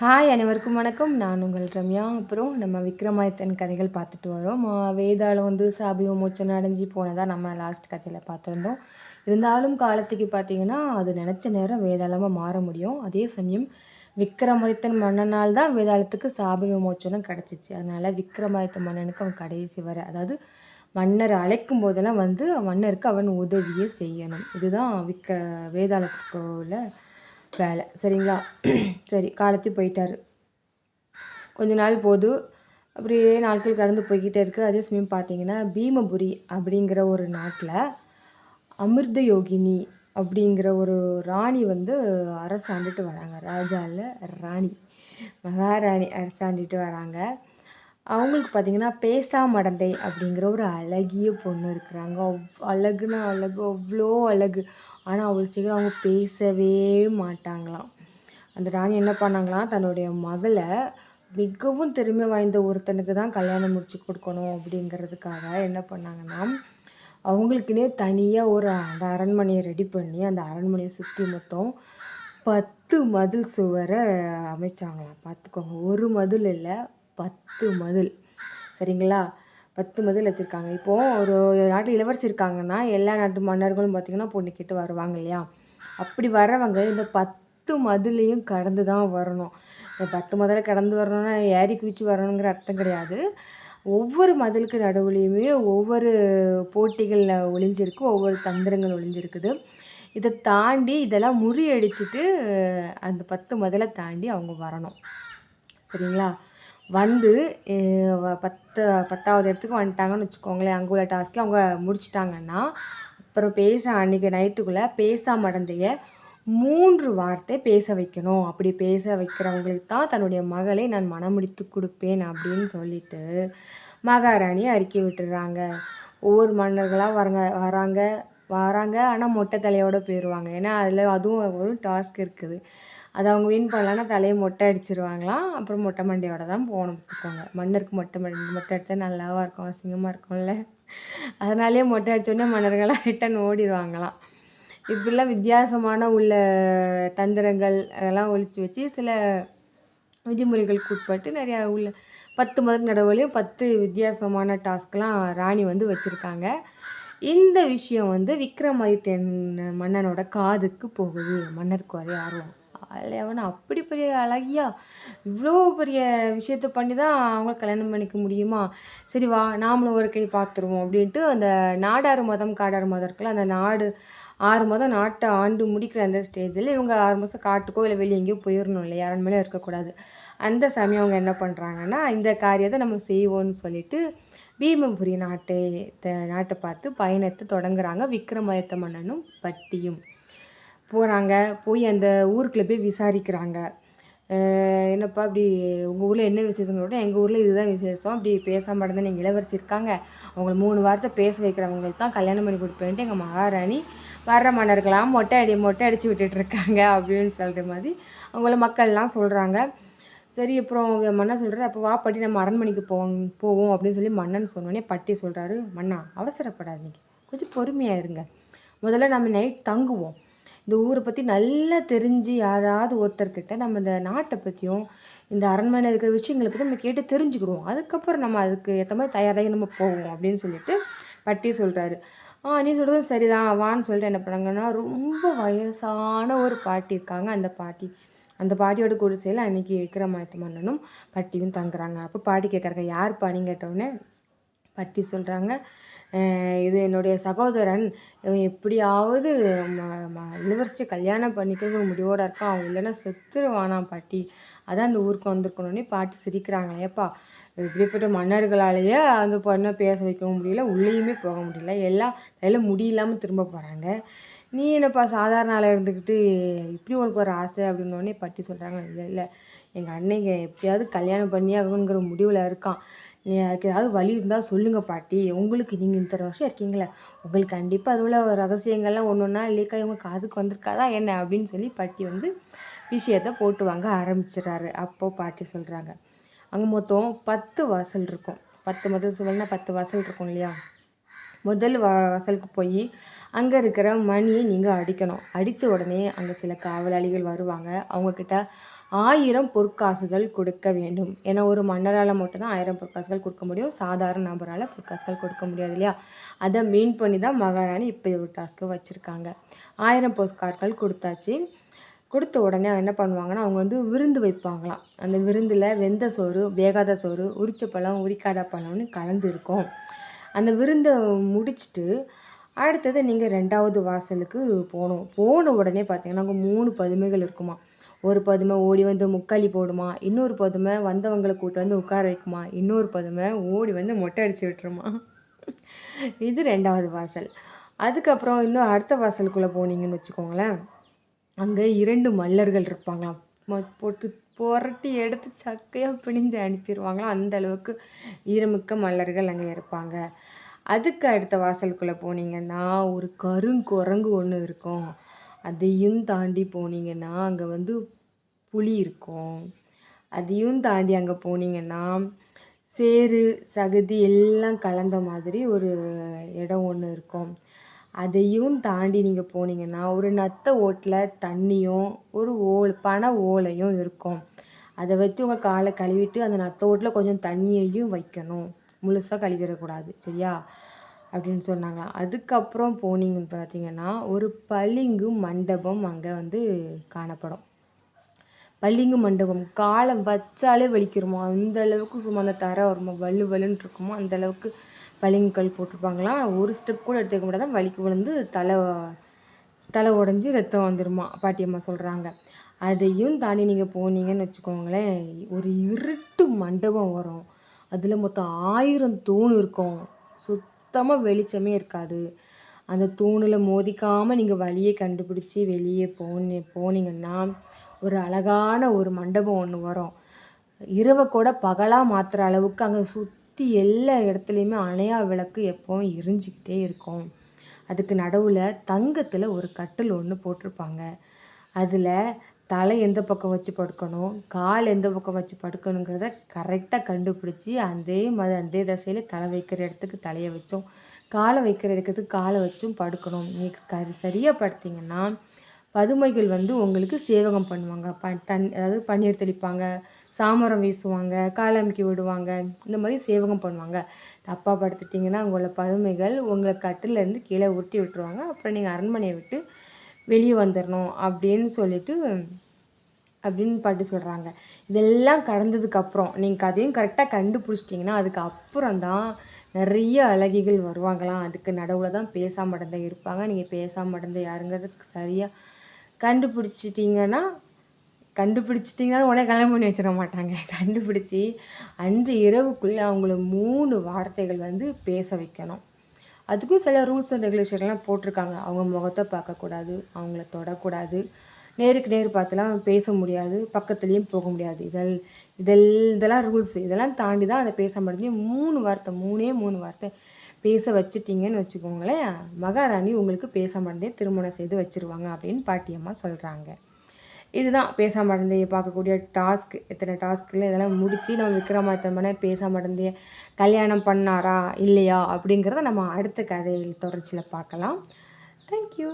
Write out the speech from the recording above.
Hi அனைவருக்கும் வணக்கம். நான் உங்கள் ரம்யா. அப்புறம் நம்ம விக்ரமாதித்தன் கதைகள் பார்த்துட்டு வரோம். ஆ, வேதாளம் வந்து சாபி விமோச்சனை அடைஞ்சு போனதாக நம்ம லாஸ்ட் கதையில் பார்த்துருந்தோம். இருந்தாலும் காலத்துக்கு பார்த்தீங்கன்னா அது நினச்ச நேரம் வேதாளமாக மாற முடியும். அதே சமயம் விக்ரமாதித்தன் மன்னனால் தான் வேதாளத்துக்கு சாபி விமோச்சனம் கிடச்சிச்சு. அதனால் விக்ரமாதித்த மன்னனுக்கு அவன் கடைசி வரை அதாவது மன்னர் அழைக்கும் போதெல்லாம் வந்து மன்னருக்கு அவன் உதவியை செய்யணும். இதுதான் விக்க வேதாளத்துக்குள்ள வேலை. சரிங்களா? சரி காலத்து போயிட்டாரு. கொஞ்ச நாள் போது அப்படியே நாட்கள் கடந்து போய்கிட்டே இருக்குது அதே சமயம் பார்த்தீங்கன்னா பீமபுரி அப்படிங்கிற ஒரு நாட்டில் அமிர்த யோகினி அப்படிங்கிற ஒரு ராணி வந்து அரசாண்டுட்டு வராங்க. ராஜா இல்லை ராணி மகாராணி அரசாண்டுட்டு வராங்க. அவங்களுக்கு பார்த்திங்கன்னா பேசா மடந்தை அப்படிங்கிற ஒரு அழகிய பொண்ணு இருக்கிறாங்க. அவ் அழகுனா அழகு அவ்வளோ அழகு. ஆனால் அவ்வளோ சீக்கிரம் அவங்க பேசவே மாட்டாங்களாம். அந்த ராணி என்ன பண்ணாங்களாம் தன்னுடைய மகளை மிகவும் திறமை வாய்ந்த ஒருத்தனுக்கு தான் கல்யாணம் முடிச்சு கொடுக்கணும் அப்படிங்கிறதுக்காக என்ன பண்ணாங்கன்னா அவங்களுக்குன்னே தனியாக ஒரு அந்த அரண்மனையை ரெடி பண்ணி அந்த அரண்மனையை சுற்றி மொத்தம் பத்து மதில் சுவரை அமைச்சாங்களாம். பார்த்துக்கோங்க ஒரு மதில் இல்லை பத்து மதில். சரிங்களா? பத்து மதில் வச்சுருக்காங்க. இப்போது ஒரு நாட்டு இளவரசி இருக்காங்கன்னா எல்லா நாட்டு மன்னர்களும் பார்த்திங்கன்னா பொண்ணு கேட்டு வருவாங்க இல்லையா? அப்படி வர்றவங்க இந்த பத்து மதிலையும் கடந்து தான் வரணும். இந்த பத்து மதிலை கடந்து வரணும்னா ஏறி குதிச்சு வரணுங்கிற அர்த்தம் கிடையாது. ஒவ்வொரு மதிலுக்கு நடுவுலையுமே ஒவ்வொரு போட்டிகளில் ஒளிஞ்சிருக்கு ஒவ்வொரு தந்திரங்கள் ஒளிஞ்சிருக்குது. இதை தாண்டி இதெல்லாம் முறியடிச்சிட்டு அந்த பத்து மதிலை தாண்டி அவங்க வரணும். சரிங்களா? வந்து பத்து பத்தாவது இடத்துக்கு வந்துட்டாங்கன்னு வச்சுக்கோங்களேன் அங்கே உள்ள டாஸ்க்கே அவங்க முடிச்சிட்டாங்கன்னா அப்புறம் பேச அன்றைக்கி நைட்டுக்குள்ளே பேசா மடந்தைய மூன்று வார்த்தை பேச வைக்கணும். அப்படி பேச வைக்கிறவங்களுக்கு தான் தன்னுடைய மகளை நான் மனமுடித்து கொடுப்பேன் அப்படின்னு சொல்லிட்டு மகாராணி அறிக்கை விட்டுடுறாங்க ஒவ்வொரு மன்னர்களாக வரங்க வராங்க. வராங்க. ஆனால் மொட்டை தலையோட போயிடுவாங்க ஏன்னா அதில் அதுவும் ஒரு டாஸ்க் இருக்குது. அதை அவங்க வின் பண்ணலன்னா தலையை மொட்டை அடிச்சிருவாங்களாம். அப்புறம் மொட்டை மண்டையோட தான் போகணும். பார்த்துக்கோங்க. மன்னருக்கு மொட்டை மண்டி மொட்டை அடித்தா நல்லாவா இருக்கும்? அசிங்கமாக இருக்கும்ல. அதனாலேயே மொட்டை அடித்தோடனே மன்னர்கள்லாம் ரிட்டன் ஓடிடுவாங்களாம் இப்படிலாம் வித்தியாசமான உள்ள தந்திரங்கள் அதெல்லாம் ஒழிச்சு வச்சு சில விதிமுறைகளுக்கு உட்பட்டு நிறையா உள்ள பத்து மதம் நடவுலையும் பத்து வித்தியாசமான டாஸ்க்லாம் ராணி வந்து வச்சுருக்காங்க. இந்த விஷயம் வந்து விக்ரமாதித்யன் மன்னனோட காதுக்கு போகுது. மன்னருக்கு ஒரே ஆர்வம். அவன் அப்படி பெரிய அழகியா இவ்வளோ பெரிய விஷயத்த பண்ணி தான் அவங்க கல்யாணம் பண்ணிக்க முடியுமா? சரி வா நாமளும் ஒரு கை பார்த்துருவோம் அப்படின்ட்டு அந்த நாடாறு மதம் காடாறு மதம் இருக்குல்ல அந்த நாடு ஆறு மாதம் நாட்டை ஆண்டு முடிக்கிற அந்த ஸ்டேஜில் இவங்க ஆறு மாதம் காட்டுக்கோ இல்லை வெளியே எங்கேயோ போயிடணும் யாரும் மேலே இருக்கக்கூடாது. அந்த சமயம் அவங்க என்ன பண்ணுறாங்கன்னா இந்த காரியத்தை நம்ம செய்வோம்னு சொல்லிட்டு பீமபுரி நாட்டை த- நாட்டை பார்த்து பயணத்தை தொடங்குறாங்க விக்ரமாதித்த மன்னனும் பட்டியும். போகிறாங்க போய் அந்த ஊருக்குள்ளே போய் விசாரிக்கிறாங்க. என்னப்பா அப்படி உங்கள் ஊரில் என்ன விசேஷம் சொல்லிட்டு எங்கள் ஊரில் இதுதான் விசேஷம். அப்படி பேசாமல் இருந்தால் நீங்கள் இளவரசி இருக்காங்க அவங்களை மூணு வார்த்தை பேச வைக்கிறவங்களுக்கு தான் கல்யாணம் பண்ணி கொடுப்பேன்ட்டு எங்கள் மகாராணி வர்ற மன்னர்களாம் மொட்டை அடி மொட்டை அடித்து விட்டுட்டு இருக்காங்க அப்படின்னு சொல்கிற மாதிரி அவங்கள மக்கள்லாம் சொல்கிறாங்க சரி அப்புறம் மன்னன் சொல்கிறார் அப்போ வா பட்டி நம்ம அரண்மனைக்கு போவோம் போவோம் அப்படின்னு சொல்லி மன்னன் சொன்னோடனே பட்டி சொல்கிறாரு மன்னா அவசரப்படாதீங்க. கொஞ்சம் பொறுமையாக இருங்க. முதல்ல நம்ம நைட் தங்குவோம். இந்த ஊரை பற்றி நல்லா தெரிஞ்சு யாராவது ஒருத்தர்கிட்ட நம்ம இந்த நாட்டை பற்றியும் இந்த அரண்மனையில் இருக்கிற விஷயங்களை பற்றி நம்ம கேட்டு தெரிஞ்சுக்கிடுவோம். அதுக்கப்புறம் நம்ம அதுக்கு ஏற்ற மாதிரி தயாராகி நம்ம போவோம் அப்படின்னு சொல்லிட்டு பட்டி சொல்கிறாரு ஆ நீ சொல்கிறதும் சரிதான். வான்னு சொல்லிட்டு என்ன பண்ணாங்கன்னா ரொம்ப வயசான ஒரு பாட்டி இருக்காங்க அந்த பாட்டி. அந்த பாட்டியோட குடிசையில் அன்னைக்கு விக்ரமாதித்த மன்னனும் பட்டியும் தங்குறாங்க. அப்போ பாட்டி கேட்குறாங்க யார் பாடின்னு கேட்டவுடனே பட்டி சொல்கிறாங்க இது என்னுடைய சகோதரன். இவன் எப்படியாவது ம- ம- இளவரசி கல்யாணம் பண்ணிக்கிற முடிவோட இருக்கான். அவன் இல்லைன்னா செத்துருவானாம் பாட்டி? அதான் அந்த ஊருக்கு வந்திருக்கணுன்னே பாட்டி சிரிக்கிறாங்களேப்பா இப்படிப்பட்ட மன்னர்களாலேயே அந்த பொண்ணை பேச வைக்கவும் முடியல உள்ளேயுமே போக முடியல. எல்லாம் அதில் முடியில்லாமல் திரும்ப போகிறாங்க நீ என்னப்பா சாதாரண ஆளாக இருந்துக்கிட்டு இப்படி உனக்கு ஒரு ஆசை அப்படின்னோடனே பட்டி சொல்கிறாங்க இல்லை இல்லை. எங்கள் அன்னைங்க எப்படியாவது கல்யாணம் பண்ணி ஆகணுங்கிற முடிவில் இருக்கான். நீ அதுக்கு ஏதாவது வழி இருந்தால் சொல்லுங்கள் பாட்டி. உங்களுக்கு நீங்கள் இந்த வருஷம் இருக்கீங்களே உங்களுக்கு கண்டிப்பாக அதில் உள்ள ரகசியங்கள்லாம் ஒன்று ஒன்றா இல்லைக்கா இவங்க காதுக்கு வந்திருக்காதா என்ன அப்படின்னு சொல்லி பாட்டி வந்து விஷயத்தை போட்டு வாங்க ஆரம்பிச்சிடுறாரு. அப்போது பாட்டி சொல்கிறாங்க அங்கே மொத்தம் பத்து வாசல் இருக்கும். பத்து முதல் சுவல்னா பத்து வாசல் இருக்கும் இல்லையா? முதல் வா வாசலுக்கு போய் அங்கே இருக்கிற மணியை நீங்கள் அடிக்கணும். அடித்த உடனே அங்கே சில காவலாளிகள் வருவாங்க. அவங்கக்கிட்ட ஆயிரம் பொற்காசுகள் கொடுக்க வேண்டும். ஏன்னா ஒரு மன்னரால் மட்டும்தான் ஆயிரம் பொற்காசுகள் கொடுக்க முடியும். சாதாரண நபரால் பொற்காசுகள் கொடுக்க முடியாது இல்லையா? அதை மீன் பண்ணி தான் மகாராணி இப்போ ஒரு டாஸ்க்கு வச்சுருக்காங்க. ஆயிரம் பொற்காசுகள் கொடுத்தாச்சு. கொடுத்த உடனே என்ன பண்ணுவாங்கன்னா அவங்க வந்து விருந்து வைப்பாங்களாம். அந்த விருந்தில் வெந்த சோறு வேகாத சோறு உரிச்ச பழம் உரிக்காத பழம்னு கலந்து இருக்கும். அந்த விருந்தை முடிச்சுட்டு அடுத்தது நீங்கள் ரெண்டாவது வாசலுக்கு போகணும் போன உடனே பார்த்தீங்கன்னா அங்கே மூணு பதுமைகள் இருக்குமா? ஒரு பதுமை ஓடி வந்து முக்காளி போடுமா? இன்னொரு பதுமை வந்தவங்களை கூட்டு வந்து உட்கார வைக்குமா? இன்னொரு பதுமை ஓடி வந்து மொட்டை அடித்து விட்டுருமா? இது ரெண்டாவது வாசல். அதுக்கப்புறம் இன்னும் அடுத்த வாசலுக்குள்ளே போனீங்கன்னு வச்சுக்கோங்களேன் அங்கே இரண்டு மல்லர்கள் இருப்பாங்களாம். போட்டு புரட்டி எடுத்து சக்கையாக பிணிஞ்சு அனுப்பிடுவாங்களோ அந்த அளவுக்கு ஈரமிக்க மல்லர்கள் அங்கே இருப்பாங்க. அதுக்கு அடுத்த வாசலுக்குள்ளே போனீங்கன்னா ஒரு கருங்குரங்கு ஒன்று இருக்கும். அதையும் தாண்டி போனீங்கன்னா அங்கே வந்து புலி இருக்கும். அதையும் தாண்டி அங்கே போனீங்கன்னா சேறு சகதி எல்லாம் கலந்த மாதிரி ஒரு இடம் ஒன்று இருக்கும். அதையும் தாண்டி நீங்கள் போனீங்கன்னா ஒரு நத்த ஓட்டில் தண்ணியும் ஒரு ஓல் பனை ஓலையும் இருக்கும். அதை வச்சு உங்கள் காலை கழுவிட்டு அந்த நத்த ஓட்டில் கொஞ்சம் தண்ணியையும் வைக்கணும். முழுசாக கழுவிடக்கூடாது சரியா? அப்படின்னு சொன்னாங்க. அதுக்கப்புறம் போனீங்கன்னு பார்த்தீங்கன்னா ஒரு பளிங்கு மண்டபம் அங்கே வந்து காணப்படும். பளிங்கு மண்டபம். காலை வச்சாலே வலிக்கிறோமோ அந்த அளவுக்கு சும்மா அந்த தர வருமா? வலு வலுன்னு இருக்குமோ? அந்த அளவுக்கு வலிங்கல் போட்டிருப்பாங்களாம் ஒரு ஸ்டெப் கூட எடுத்துக்க முடியாத வலிக்கு விழுந்து தலை தலை உடஞ்சி ரத்தம் வந்துருமா பாட்டியம்மா சொல்கிறாங்க அதையும் தாண்டி நீங்கள் போனீங்கன்னு வச்சுக்கோங்களேன் ஒரு இருட்டு மண்டபம் வரும். அதில் மொத்தம் ஆயிரம் தூண் இருக்கும். சுத்தமாக வெளிச்சமே இருக்காது. அந்த தூணில் மோதிக்காமல் நீங்கள் வழியை கண்டுபிடிச்சி வெளியே போனி போனீங்கன்னா ஒரு அழகான ஒரு மண்டபம் ஒன்று வரும். இரவை கூட பகலாக மாற்றுற அளவுக்கு அங்கே சுற்றி எல்லா இடத்துலையுமே அணையா விளக்கு எப்போவும் எரிஞ்சுக்கிட்டே இருக்கும். அதுக்கு நடுவில் தங்கத்தில் ஒரு கட்டில் ஒன்று போட்டிருப்பாங்க. அதில் தலை எந்த பக்கம் வச்சு படுக்கணும் கால் எந்த பக்கம் வச்சு படுக்கணுங்கிறத கரெக்டாக கண்டுபிடிச்சி அதே மாதிரி அதே தசையில் தலை வைக்கிற இடத்துக்கு தலையை வச்சோம். காலை வைக்கிற இடத்துக்கு காலை வச்சும் படுக்கணும். நீங்கள் சரியாக படுத்திங்கன்னா பதுமைகள் வந்து உங்களுக்கு சேவகம் பண்ணுவாங்க. ப தன் அதாவது பன்னீர் தெளிப்பாங்க சாமரம் வீசுவாங்க காலமிக்கி விடுவாங்க இந்த மாதிரி சேவகம் பண்ணுவாங்க. தப்பாக படுத்துட்டிங்கன்னா உங்களோட பதுமைகள் உங்களை கட்டிலேருந்து கீழே உருட்டி விட்டுருவாங்க. அப்புறம் நீங்கள் அரண்மனையை விட்டு வெளியே வந்துடணும் அப்படின்னு சொல்லிட்டு அப்படின்னு பாட்டு சொல்கிறாங்க இதெல்லாம் கடந்ததுக்கப்புறம் நீங்கள் கதையும் கரெக்டாக கண்டுபிடிச்சிட்டிங்கன்னா அதுக்கப்புறம் தான் நிறைய அழகிகள் வருவாங்களாம். அதுக்கு நடுவில் தான் பேசாம இருப்பாங்க. நீங்கள் பேசாம மடந்தை யாருங்கிறதுக்கு சரியாக கண்டுபிடிச்சிட்டிங்கன்னா கண்டுபிடிச்சிட்டிங்கன்னா உடனே கல்யாணம் பண்ணி வச்சிட மாட்டாங்க. கண்டுபிடிச்சி அன்று இரவுக்குள்ளே அவங்கள மூணு வார்த்தைகள் வந்து பேச வைக்கணும். அதுக்கும் சில ரூல்ஸ் அண்ட் ரெகுலேஷன்லாம் போட்டிருக்காங்க. அவங்க முகத்தை பார்க்கக்கூடாது அவங்கள தொடக்கூடாது. நேருக்கு நேர் பார்த்துலாம் பேச முடியாது பக்கத்துலேயும் போக முடியாது. இதெல் இதெல் இதெல்லாம் ரூல்ஸ். இதெல்லாம் தாண்டி தான் அதை பேச முடியும் மூணு வார்த்தை மூணே மூணு வார்த்தை பேச வச்சுட்டிங்கன்னு வச்சுக்கோங்களேன். மகாராணி உங்களுக்கு பேச மறந்தே திருமணம் செய்து வச்சிருவாங்க அப்படின்னு பாட்டியம்மா சொல்கிறாங்க இதுதான் பேச மறந்தையை பார்க்கக்கூடிய டாஸ்க். இத்தனை டாஸ்க்கில் இதெல்லாம் முடித்து நம்ம விக்ரமாத்தம்மனை பேச மறந்தைய கல்யாணம் பண்ணாரா? இல்லையா? அப்படிங்கிறத நம்ம அடுத்த கதையில் தொடர்ச்சியில் பார்க்கலாம். தேங்க்யூ